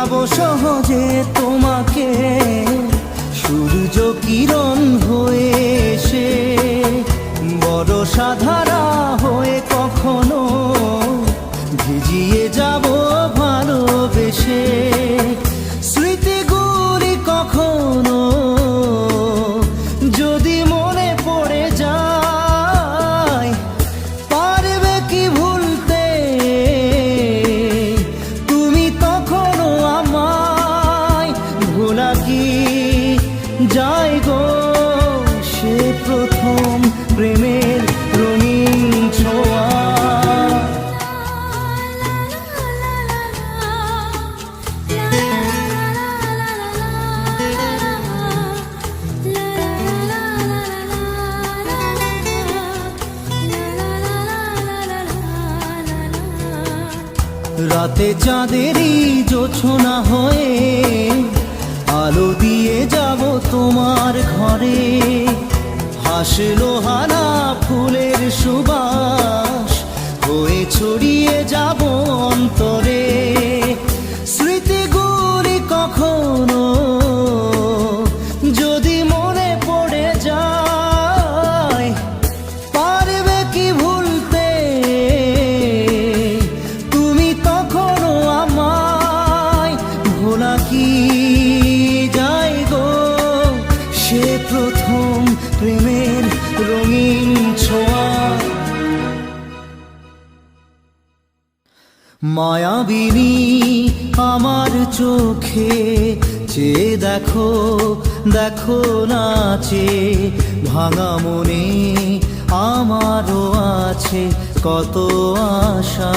যাব সহজে তোমাকে। সূর্য কিরণ হয়ে এসে বড় সাধারা রাতে চাঁদেরই জোছনা হয়ে আলো দিয়ে যাব তোমার ঘরে। হাসলো হানা রঙিন ছোঁয়া। মায়াবিনী আমার চোখে, চেয়ে দেখো দেখো নাচে, ভাঙা মনে আমারও আছে কত আশা।